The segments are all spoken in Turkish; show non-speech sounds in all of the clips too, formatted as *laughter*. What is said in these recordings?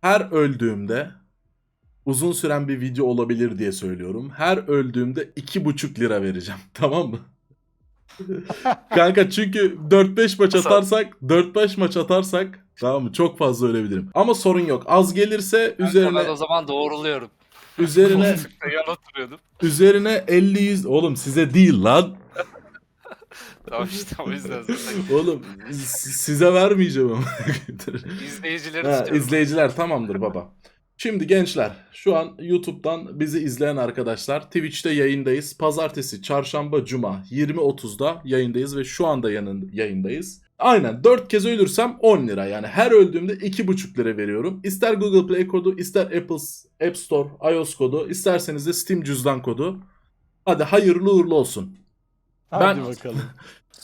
Her öldüğümde uzun süren bir video olabilir diye söylüyorum. Her öldüğümde 2,5 lira vereceğim. *laughs* Tamam mı? *laughs* Kanka çünkü 4-5 maç atarsak 4-5 maç atarsak tamam mı? Çok fazla ölebilirim. Ama sorun yok. Az gelirse Ben üzerine o zaman doğruluyorum. üzerine *laughs* yan oturuyordum. üzerine 50 100 oğlum size değil lan. Tamam işte o yüzden zaten. Oğlum s- size vermeyeceğim ama. *laughs* İzleyicileri Ha, tutuyorum. izleyiciler tamamdır baba. Şimdi gençler şu an YouTube'dan bizi izleyen arkadaşlar Twitch'te yayındayız. Pazartesi, çarşamba, cuma 20.30'da yayındayız ve şu anda yanın, yayındayız. Aynen 4 kez ölürsem 10 lira yani her öldüğümde 2,5 lira veriyorum. İster Google Play kodu ister Apple's App Store iOS kodu isterseniz de Steam cüzdan kodu. Hadi hayırlı uğurlu olsun. Hadi Ben- bakalım.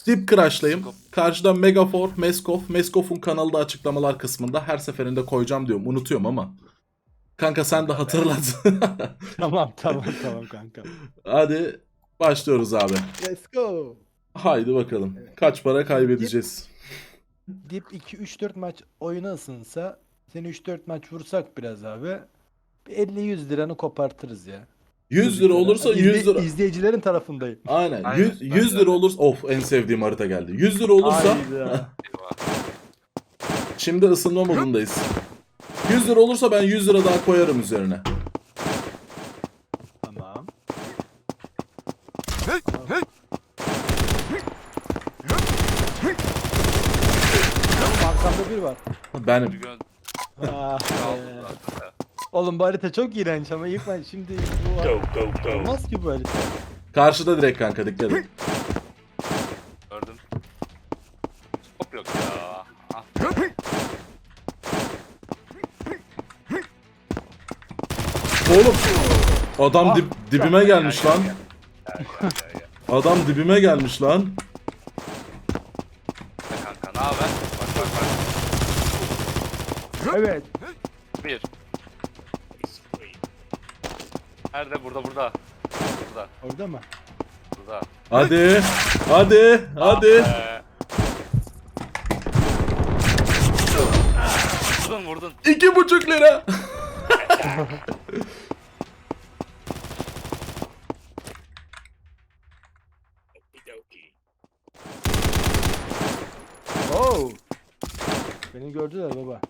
Deep Crash'layım. Karşıda Megafor, Meskov. Meskov'un kanalı da açıklamalar kısmında. Her seferinde koyacağım diyorum. Unutuyorum ama. Kanka sen de hatırlat. *laughs* tamam tamam *laughs* tamam kanka. Hadi başlıyoruz abi. Let's go. Haydi bakalım. Kaç para kaybedeceğiz? Dip 2-3-4 maç oyuna ısınsa seni 3-4 maç vursak biraz abi. 50-100 liranı kopartırız ya. 100 lira olursa İzle- 100 lira. İzleyicilerin tarafındayım. Aynen. Aynen, 100, ben 100 de. lira olursa of en sevdiğim harita geldi. 100 lira olursa Hayda. *laughs* Şimdi ısınma modundayız. 100 lira olursa ben 100 lira daha koyarım üzerine. tamam. Arkamda bir var. Benim. Bir gün Oğlum bu harita çok iğrenç ama ilk şimdi bu olmaz ki bu harita. Karşıda direkt kanka dikkat et. Gördüm. Hop yok ya. Ah, Oğlum adam Ah, dip, dibime gelmiş lan. Adam dibime gelmiş lan. Kanka ne haber? Bak bak bak. Evet. Bir. Nerede? Burada burada. Burada. Orada mı? Burada. Hadi. Hadi. Hadi. Ee. Vurdun vurdun. İki buçuk lira. Oo. Beni gördüler baba.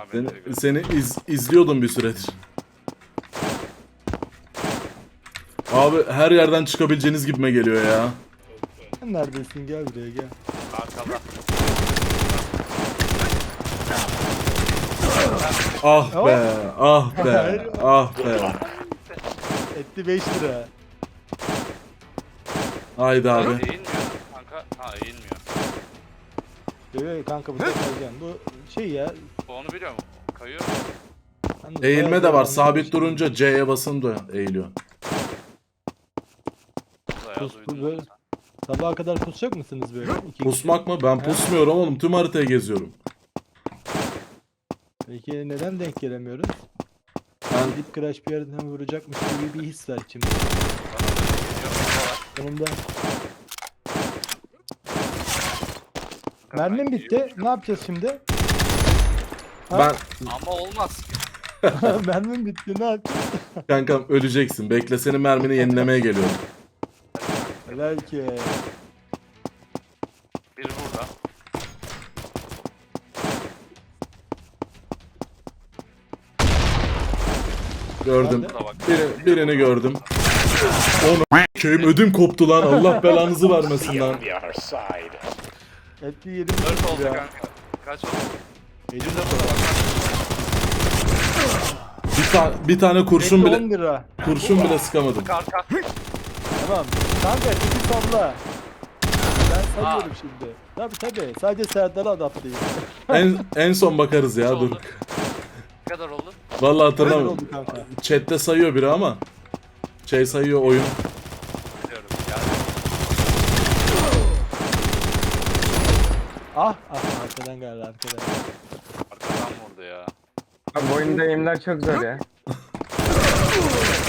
Abi Seni, seni iz, izliyordum bir süredir. Abi her yerden çıkabileceğiniz gibime geliyor ya. Sen neredesin? Gel buraya gel. Arkada. Ah be. Ah *laughs* be. Ah be. Etti 5 lira. Haydi abi. Eğilmiyor. Kanka. Ha eğilmiyor. Böyle kanka burada kalacaksın. Bu şey ya. Onu biliyor mu? Kayıyor. Eğilme de var. Sabit durunca C'ye basın da eğiliyor. Bayağı Pus, duydum. böyle. Sabaha kadar pusacak mısınız böyle? İki kişi. Pusmak mı? Ben pusmuyorum oğlum. Tüm haritayı geziyorum. Peki neden denk gelemiyoruz? Ben Deep Crash bir yerden vuracakmış gibi bir his var içimde. Bana da geliyor. Baba. Sonunda. Mermim bitti. Ne yapacağız şimdi? Ha? ben Ama olmaz ki. *laughs* Mermim bitti. Ne yapacağız? kankam öleceksin. Bekle senin mermini yenilemeye geliyorum. Belki. Biri burada. Gördüm. Biri, birini gördüm. Onu köyüm ödüm koptu lan. Allah belanızı vermesin lan. Etti yedim. Dört oldu ya. kanka. Kaç oldu? Bir, ta- bir tane kurşun bile 10 lira. kurşun bile sıkamadım. Arka. Tamam. Kanka tipi salla. Ben sallıyorum şimdi. Tabi tabi. Sadece Serdar'a adapteyim. *laughs* En en son bakarız ya Kaç dur. oldu? Ne kadar oldu? Vallahi Neler hatırlamıyorum. oldu kanka? Chat'te sayıyor biri ama. Şey sayıyor oyun. Biliyorum. Ah ah arkadan geldi arkadan. arkadan vurdu ya. Abi bu oyunda eğimler çok zor ya. *laughs*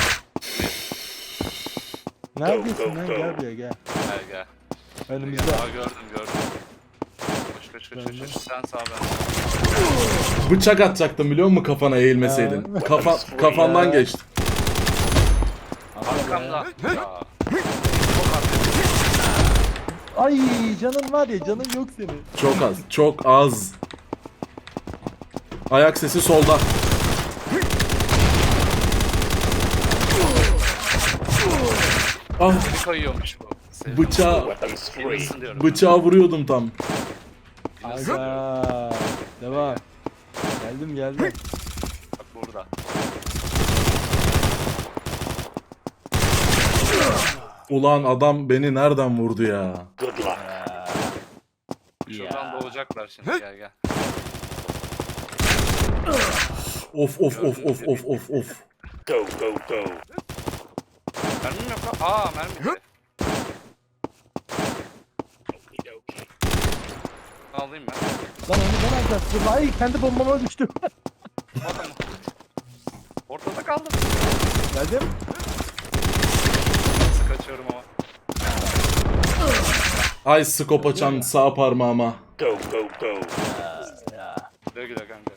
Neredesin lan gel buraya gel. Gel gel. Önümüzde. Aa gördüm gördüm. Boş kaç kaç Ben kaç. de. kaç. Sen sağ ben. Bıçak atacaktım biliyor musun kafana eğilmeseydin. Kafa, kafandan geçti. Arkamda. Ya. Ay canın var ya canın yok senin. Çok az. Çok az. Ayak sesi solda. Ah kayıyormuş bu. Bıçağı diyorum. bıçağı vuruyordum tam. Aga. Devam. Geldim geldim. Bak burada. Ulan adam beni nereden vurdu ya? Şuradan doğacaklar şimdi gel gel. Of of of of of of of. Mermim yok lan. Aa mermi bitti. Alayım ben. Lan onu ben alacaktım. Ay kendi bombama düştüm. Adam. *laughs* Ortada kaldım. Geldim. Nasıl kaçıyorum ama. Ay skop açan sağ parmağıma. Ya. Güle güle kanka.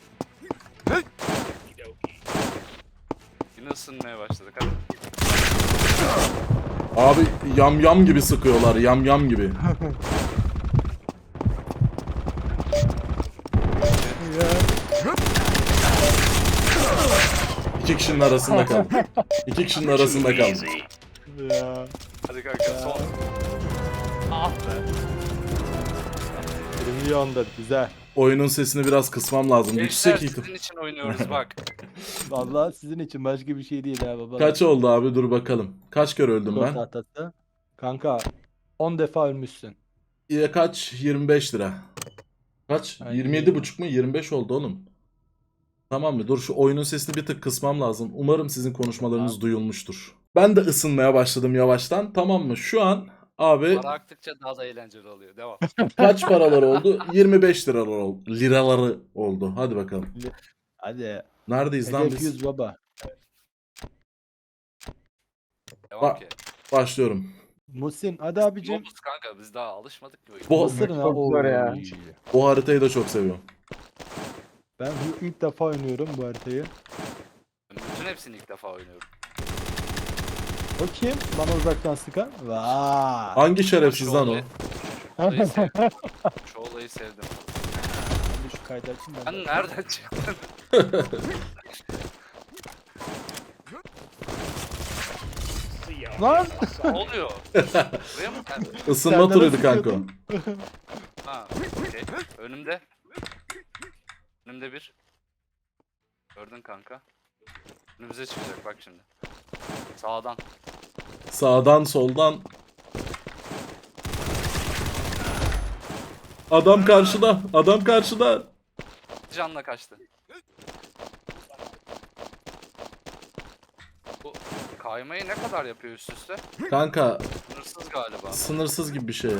Yine ısınmaya başladık hadi. Abi yam yam gibi sıkıyorlar yam yam gibi. İki kişinin arasında kaldım. İki kişinin arasında. Ya. Hadi kanka son. Ah be. Milyonda güzel. Oyunun sesini biraz kısmam lazım. Gençler Yüksek ihtim- sizin için oynuyoruz bak. *laughs* Vallahi sizin için başka bir şey değil ha baba. Kaç oldu abi dur bakalım. Kaç kere öldüm Dört ben? tahtası. Kanka 10 defa ölmüşsün. Ya kaç? 25 lira. Kaç? Aynen 27 buçuk mu? 25 oldu oğlum. Tamam mı? Dur şu oyunun sesini bir tık kısmam lazım. Umarım sizin konuşmalarınız duyulmuştur. Ben de ısınmaya başladım yavaştan. Tamam mı? Şu an abi Para aktıkça daha da eğlenceli oluyor. Devam. *laughs* kaç paralar oldu? 25 liralar oldu. Liraları oldu. Hadi bakalım. Hadi. Neredeyiz lan Hedef biz? 100 baba. Devam Bak. ki. Başlıyorum. Musin hadi abicim. Nobus kanka biz daha alışmadık ki oyuna. Bu, Mısır ne? Çok zor ya. Oy. bu haritayı da çok seviyorum. Ben bu- ilk defa oynuyorum bu haritayı. Ben bütün hepsini ilk defa oynuyorum. O kim? Bana uzaktan sıkan. Vay. Hangi şerefsiz lan o? olayı- Şu olayı sevdim. Şu olayı sevdim. Ben de şu kaydı açayım ben. Ben nereden çıktın? *laughs* Lan! ne oluyor? Buraya mı geldin? *laughs* Isınma Senden turuydu kanka. o. Ha, okey. Önümde. Önümde bir. Gördün kanka. Önümüze çıkacak bak şimdi. Sağdan. Sağdan soldan. Adam karşıda. Adam karşıda. Canla kaçtı. Bu kaymayı ne kadar yapıyor üst üste? Kanka Sınırsız galiba. sınırsız gibi bir şey ya.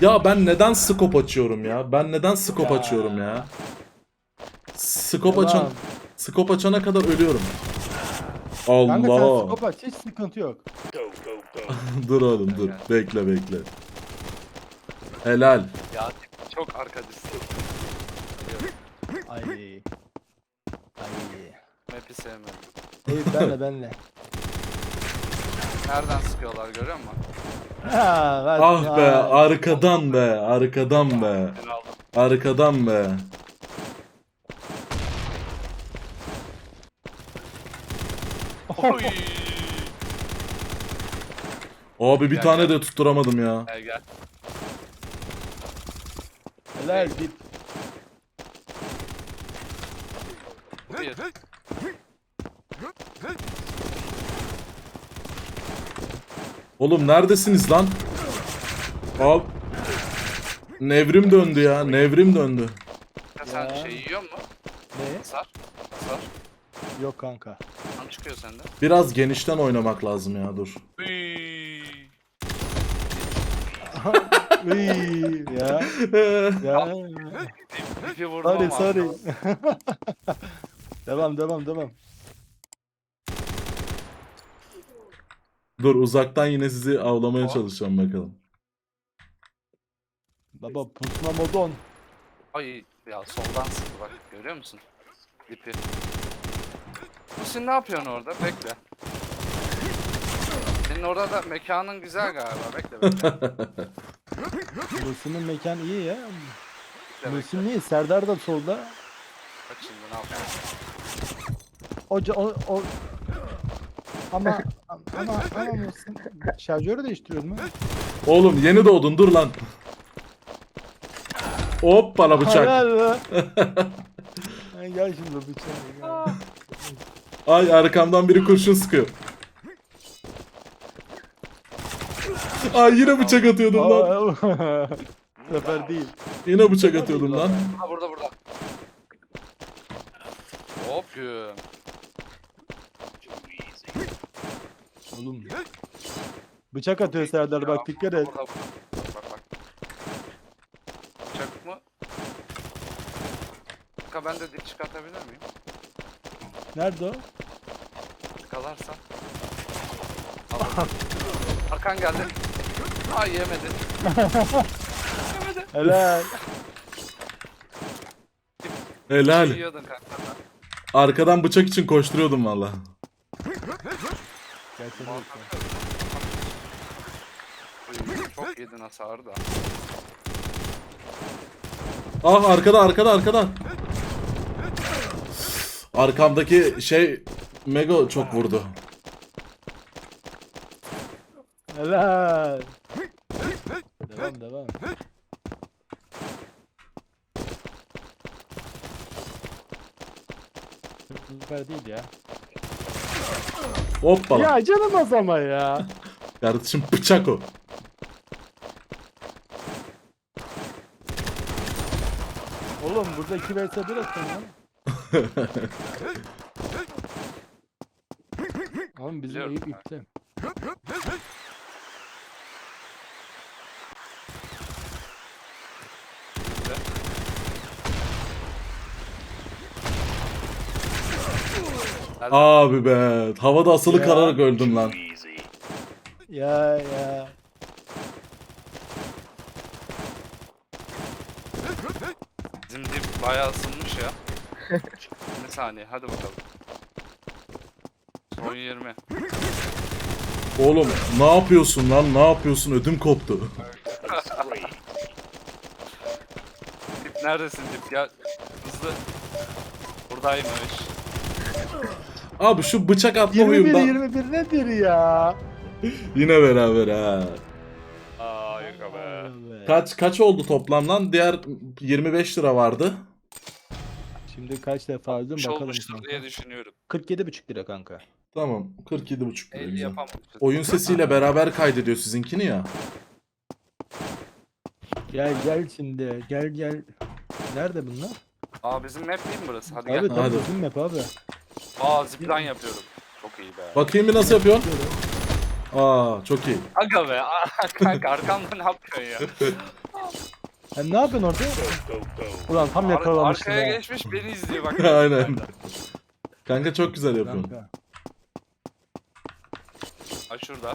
Ya ben neden skop açıyorum ya? Ben neden skop Ya. açıyorum ya? Skop açan skop açana kadar ölüyorum. Kanka sen Allah. skop aç hiç sıkıntı yok. *laughs* dur oğlum dur. Bekle bekle. Helal. Ya çok arka distim. Ay. Ay. Map'i sevmedim. Evet benle benle. Nereden sıkıyorlar görüyor musun? Ha, Ah be Ay. arkadan be arkadan be Ben aldım. arkadan be. Oy. Abi bir Gel, tane gel. de tutturamadım ya. Gel gel. Helal. Bir. Oğlum neredesiniz lan? Abi. Nevrim döndü ya. Nevrim döndü. Ya sen Ya. şey yiyor mu? Ne? Hasar. Hasar. Yok kanka. Çıkıyor sende. Biraz genişten oynamak lazım ya dur. Uy. *laughs* Iy, ya. Ya. İpi vurdum Sorry ama. sorry. *laughs* devam devam devam. Dur uzaktan yine sizi avlamaya çalışacağım bakalım. Baba pusma modon. Ay ya soldan sıktı bak görüyor musun? İpi. Musin ne yapıyorsun orada? Bekle. Senin orada da mekanın güzel galiba. Bekle bekle. *laughs* Muhsin'in mekan iyi ya. bekle, bekle. iyi. Serdar da solda. Bak şimdi ne yapıyorsun? O, ca- o, o... Ama ama ama Muhsin şarjörü değiştiriyor mu? Oğlum yeni doğdun dur lan. Hop bana bıçak. Helal be. *laughs* Ha, gel şimdi bıçağı. *laughs* Ay arkamdan biri kurşun sıkıyor. Ay yine bıçak atıyordum lan. *laughs* Sefer değil. Yine bıçak atıyordum lan. Ha burada burada. Hop güm. Oğlum. Bıçak atıyor Serdar bak dikkat et. Burada, burada. Bak bak bak. Bıçak mı? Kanka ben de dik çıkartabilir miyim? Nerede o? Kalarsa. Al. Arkan geldi. Ay yemedi. *laughs* Helal. Helal. Yiyordun kanka. Arkadan bıçak için koşturuyordum valla. Çok yedin hasarı da. Ah arkada arkada arkada. Arkamdaki şey Mego çok vurdu. Helal. Devam devam. Süper değil ya. Hoppala. Ya canım az ama ya. *laughs* Kardeşim bıçak o. Oğlum burada 2 vs 1 atın lan. Oğlum bizim Biliyorum Eyüp ben. ipte. Abi be. Havada asılı Ya. kalarak öldüm lan. Ya ya. Bizim dip bayağı. 20 saniye hadi bakalım. Son 20. Oğlum ne yapıyorsun lan? Ne yapıyorsun? Ödüm koptu. *laughs* Dip neredesin dip gel. Hızlı. Buradaymış. Abi şu bıçak atma 21 huyumdan 21 nedir ya? *laughs* yine beraber ha. Aa yok be. Kaç kaç oldu toplam lan? Diğer 25 lira vardı. Şimdi kaç defa şey bakalım olmuştur diye düşünüyorum. 47,5 lira kanka. Tamam 47,5 lira 50 güzel. yapamamışız. Oyun sesiyle beraber kaydediyor sizinkini ya. Gel gel şimdi gel gel. Nerede bunlar? Aa bizim map değil mi burası? Hadi Abi gel. tabii Hadi. bizim map abi. Aa zipline yapıyorum. Çok iyi be. Bakayım bir nasıl yapıyorsun? Aa çok iyi. Aga be. Aa, *laughs* kanka arkamda ne yapıyorsun ya? *laughs* Sen ne yapıyorsun orada? Ulan tam Ar- yakalamıştım arkaya ya. geçmiş beni izliyor bak. *laughs* Aynen. Kanka çok güzel yapıyorsun. Kanka. Ha şurada.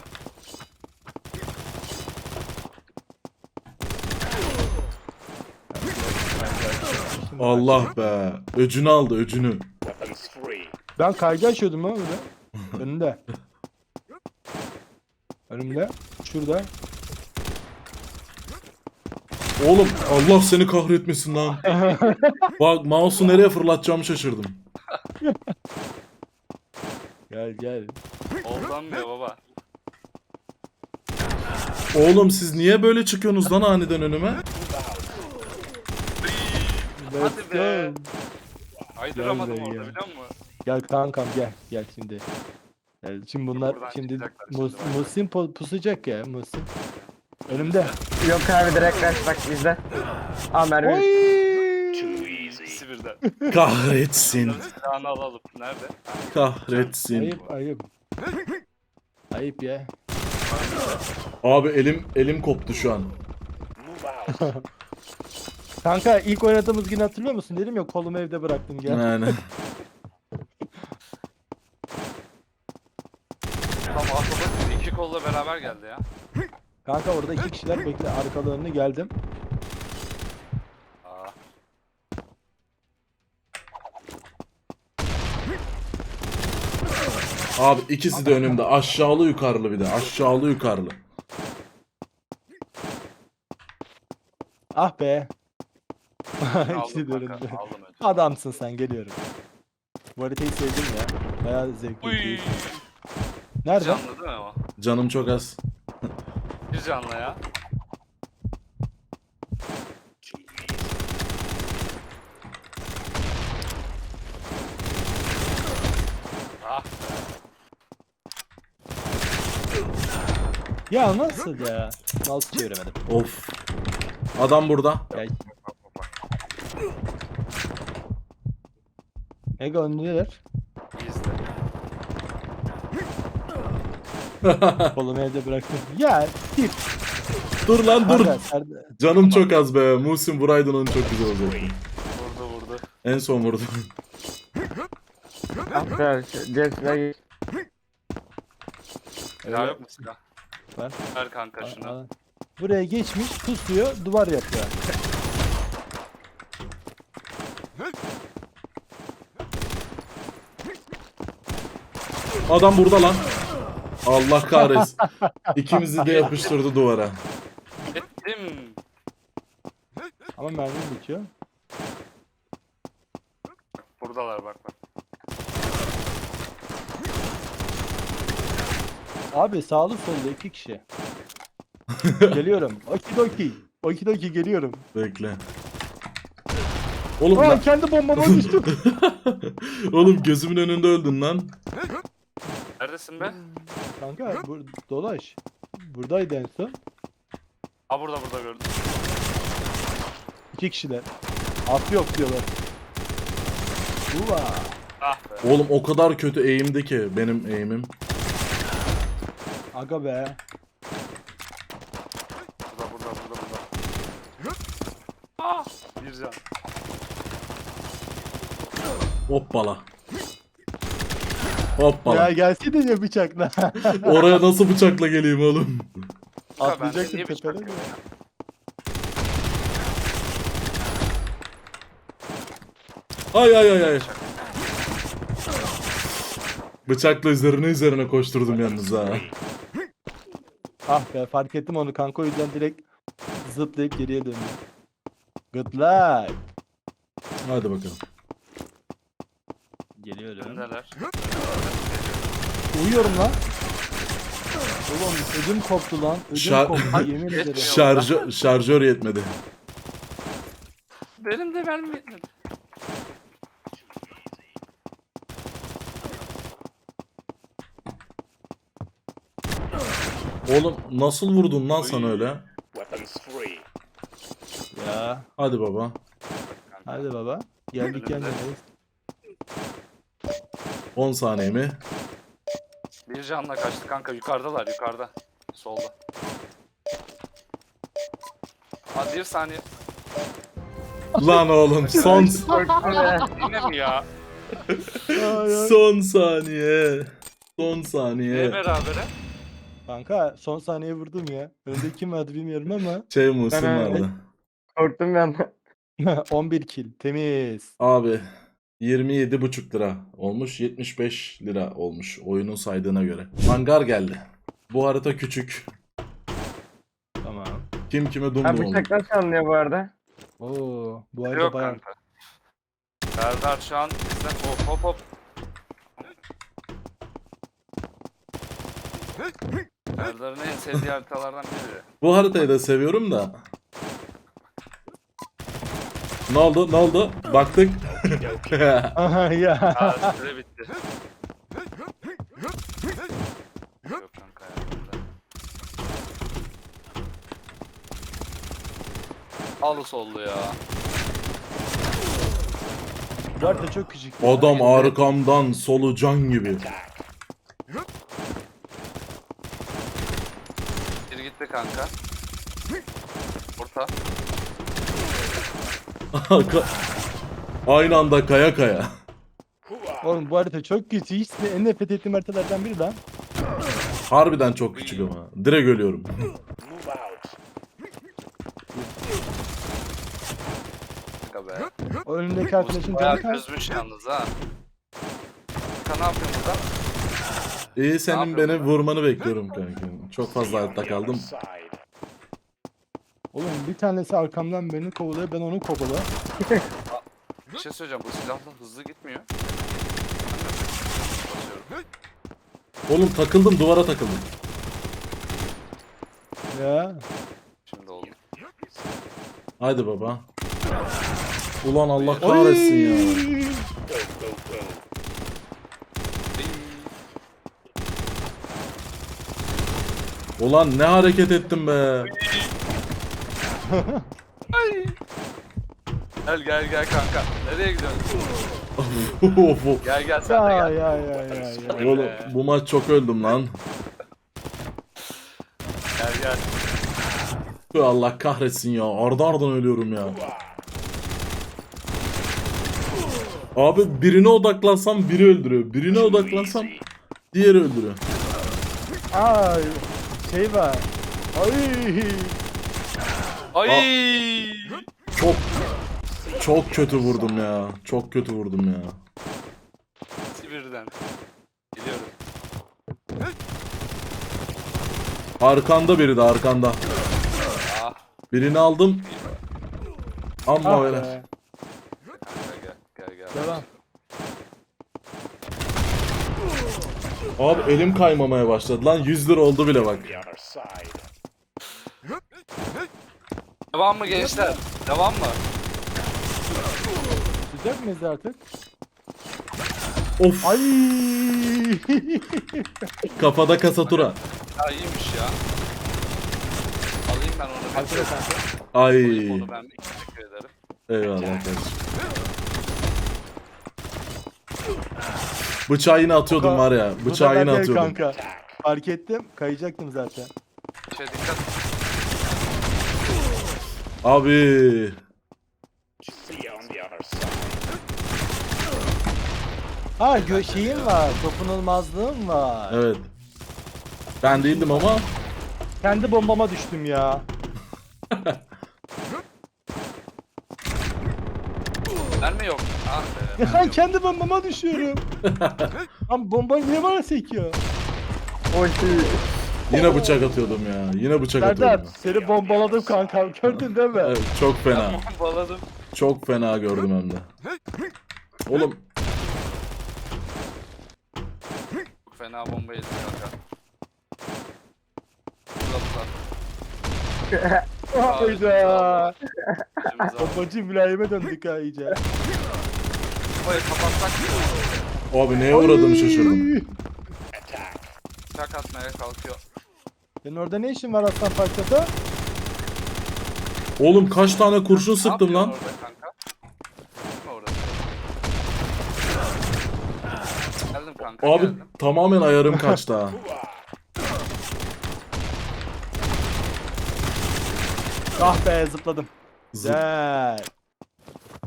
Allah be. Öcünü aldı öcünü. Ben kaygı açıyordum ama böyle. Önünde. *laughs* Önümde. Şurada. Oğlum Allah seni kahretmesin lan. *laughs* Bak mouse'u nereye fırlatacağımı şaşırdım. Gel gel. Oldanmıyor baba. Oğlum siz niye böyle çıkıyorsunuz lan aniden önüme? Let's Hadi be. Aydıramadım Gel be, orada gel. biliyor musun? Gel kankam gel. Gel şimdi. Gel. Şimdi bunlar Buradan şimdi çıkacaklar Mus, şimdi bak. Pu- pusacak ya Musim. Önümde. Yok abi direkt kaç bak bizde. Aa mermi. Oy! İkisi birden. Kahretsin. Silahını alalım. Nerede? Kahretsin. Ayıp ayıp. Ayıp ya. Abi elim elim koptu şu an. *laughs* Kanka ilk oynadığımız gün hatırlıyor musun? Dedim ya kolumu evde bıraktım gel. Yani. *laughs* Tam arkada iki kolla beraber geldi ya. Kanka orada iki kişiler bekle arkalarını geldim. Abi ikisi de önümde. Aşağılı yukarılı bir de. Aşağılı yukarılı. Ah be. *laughs* İkisi de önümde. Adamsın sen geliyorum. Bu haritayı sevdim ya. Bayağı zevkli. Nerede? Canlı değil mi ama? Canım çok az. Bir canlı ya. Ah. Ya nasıl ya? Mouse çeviremedim. Of. Adam burada. Gel. Mega önlüler. *laughs* Kolumu evde bıraktım. Ya tip. dur lan dur. Kanka, Serdar- Canım çok az be. Muhsin vuraydın onu çok güzel olacaktı. Vurdu vurdu. En son vurdu. Jet ver. Silah yok mu silah? Var. Ver kanka şunu. Aa, Buraya geçmiş, pusuyor, duvar yapıyor. Adam burada lan. Allah kahretsin. İkimizi de yapıştırdı duvara. Ettim. Ama mermim bitiyor. Buradalar bak bak. Abi sağlı solda iki kişi. *laughs* geliyorum. Okidoki. Okidoki geliyorum. Bekle. Oğlum, Aa lan- kendi bombama düştüm. *laughs* oğlum gözümün önünde öldün lan. Neredesin be? Kanka bur dolaş. Buradaydı en son. Ha burada burada gördüm. İki kişiler. At yok diyorlar. Uva. Ah be. Oğlum o kadar kötü eğimdi ki benim eğimim. Aga be. Burada burada burada burada. Ah! Bir can. Hoppala. Ya Hoppala. gelsene ya bıçakla. *laughs* Oraya nasıl bıçakla geleyim oğlum? Atlayacaksın niye bıçak yok ya? Ay ay ay ay. Bıçakla üzerine üzerine koşturdum yalnız ha. Ah be fark ettim onu kanka o yüzden direkt zıplayıp geriye döndüm. Good luck. Hadi bakalım. Geliyorum. Neler? Uyuyorum lan. Oğlum ödüm koptu lan. Ödüm Şar- koptu *laughs* yemin ederim. Şarjör, şarjör yetmedi. Benim de mermi yetmedi. Oğlum nasıl vurdun lan sen öyle? Ya. Hadi baba. hadi baba. Geldik Önümde. yanındayız. 10 saniye mi? Canla kaçtı kanka yukarıdalar yukarıda. Solda. Hadi bir saniye. Lan oğlum son. Yine mi ya? Son saniye. Son Niye saniye. berabere? Kanka son saniye vurdum ya. Önde kim vardı bilmiyorum ama. *laughs* Şey Muhsin Ben- vardı. Korktum anda. *laughs* 11 kill. Temiz. Abi 27,5 lira olmuş 75 lira olmuş oyunun saydığına göre. Hangar geldi. Bu harita küçük. Tamam. Kim kime Ha dumlu olur. bıçak nasıl anlıyor bu arada? Oo, bu arada Yok bayağı kanka. Serdar şu an bizden hop hop hop. Serdar'ın en sevdiği haritalardan biri. Bu haritayı da seviyorum da. Ne oldu? Ne oldu? Baktık. *laughs* Aha ya. Ha süre bitti. Yok kanka ya. bunda. Alı sollu ya. Bu arada çok küçük. ya. Adam arkamdan solucan gibi. Bir gitti kanka. Orta. Aynı anda kaya kaya. Oğlum bu harita çok kötü. Hiç en nefret ettiğim haritalardan biri lan. Harbiden çok küçük ama. Direkt ölüyorum. Kanka be. O önündeki arkadaşın Bayağı canı kaç? çözmüş yalnız ha. Kanka ne yapıyorsun burada? İyi senin beni vurmanı bekliyorum kanka. Çok fazla hayatta kaldım. Oğlum bir tanesi arkamdan beni kovalıyor ben onu kovalıyorum. *laughs* Bir şey söyleyeceğim bu silahla hızlı gitmiyor. Basıyorum. Oğlum takıldım duvara takıldım. Ya. Şimdi oldu. Haydi baba. Ulan Allah kahretsin ya. Ulan ne hareket ettim be. Gel gel gel kanka. Nereye gidiyorsun? Of, of. Gel gel sen de Ya gel. ya ya ya ya. Oğlum bu maç çok öldüm lan. Gel gel. Tüh, Allah kahretsin ya. Ardı ardına ölüyorum ya. Abi birine odaklansam biri öldürüyor. Birine odaklansam diğeri öldürüyor. Ay şey var. Ay. Ay! Çok çok kötü vurdum ya. Çok kötü vurdum ya. Sibir'den. Biliyorum. Arkanda biri de arkanda. Ah. Birini aldım. Amma Ah öyle. be. Gel gel gel gel. Devam. Abi elim kaymamaya başladı lan 100 lira oldu bile bak. Devam mı gençler? Devam mı? Sıcak mıyız artık? Of Ay. *laughs* kafada kasatura. Ya iyiymiş ya. Alayım ben onu. Ben Arkada kanka. Ay. Alayım onu ben. Teşekkür ederim. Eyvallah kardeşim. Bıçağı yine atıyordum var ya. Bu Bıçağı yine atıyordum. kanka. Fark ettim. Kayacaktım zaten. Şey dikkat. Abi. Ha gö şeyim var. Dokunulmazlığım var. Evet. Ben değildim ama Kendi bombama düştüm ya. Ben mi yok? Ah be. Ya ben kendi bombama düşüyorum. *laughs* Lan bomba niye bana sekiyor? Oy. Yine bıçak atıyordum ya. Yine bıçak Serdar atıyordum. seni bombaladım kanka. Gördün değil mi? Evet, çok fena. *laughs* Baladım. Çok fena gördüm hem de. Oğlum Çok fena bomba yedim kanka. Uzatlar. Hayda. Bombacı mülayime döndük ha iyice. Bombayı kapatsak mı? abi neye uğradığımı şaşırdım. Çak atmaya kalkıyor. Senin orada ne işin var aslan parçada? Oğlum kaç tane kurşun sıktım lan. yapıyorsun orada kanka? Sıkma orada. Geldim kanka Abi geldim. tamamen ayarım kaçtı ha. *laughs* Ah be zıpladım. Zıp. Gel.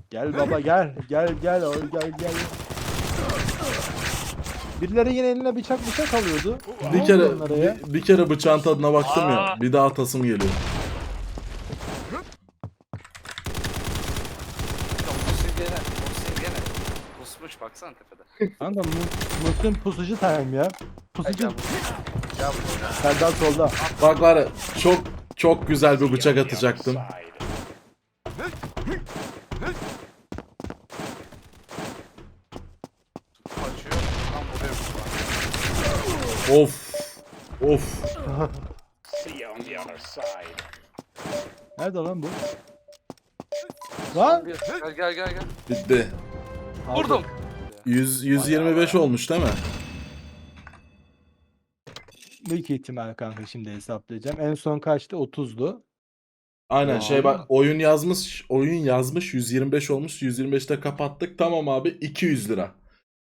Gel baba gel. Gel gel oy, gel gel. Birileri yine eline bıçak bıçak alıyordu. Ne Bir oldu kere onlara ya? bir, bir kere bıçağın tadına baktım ya. Bir daha atasım geliyor. Ya Muhsin gene, Muhsin gene. Kusmuş baksana tepede. Kanka mu pusucu time ya. Pusucu. Serdar solda. Bak var ya çok çok güzel bir bıçak atacaktım. Kaçıyor. Tam vuruyor bu an. Of. Of. Nerede lan bu? Lan. Gel gel gel gel. Bitti. Vurdum. 100 125 olmuş değil mi? Büyük ihtimal kanka şimdi hesaplayacağım. En son kaçtı? 30'du. Aynen Ya. şey bak oyun yazmış oyun yazmış 125 olmuş 125'te kapattık tamam abi 200 lira.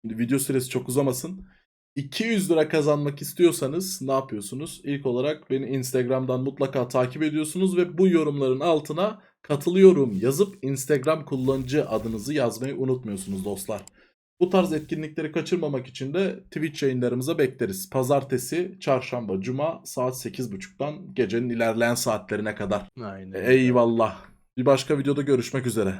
Şimdi video süresi çok uzamasın. 200 lira kazanmak istiyorsanız ne yapıyorsunuz? İlk olarak beni Instagram'dan mutlaka takip ediyorsunuz ve bu yorumların altına katılıyorum yazıp Instagram kullanıcı adınızı yazmayı unutmuyorsunuz dostlar. Bu tarz etkinlikleri kaçırmamak için de Twitch yayınlarımıza bekleriz. Pazartesi, çarşamba, cuma saat 8.30'dan gecenin ilerleyen saatlerine kadar. Aynen. Eyvallah. Bir başka videoda görüşmek üzere.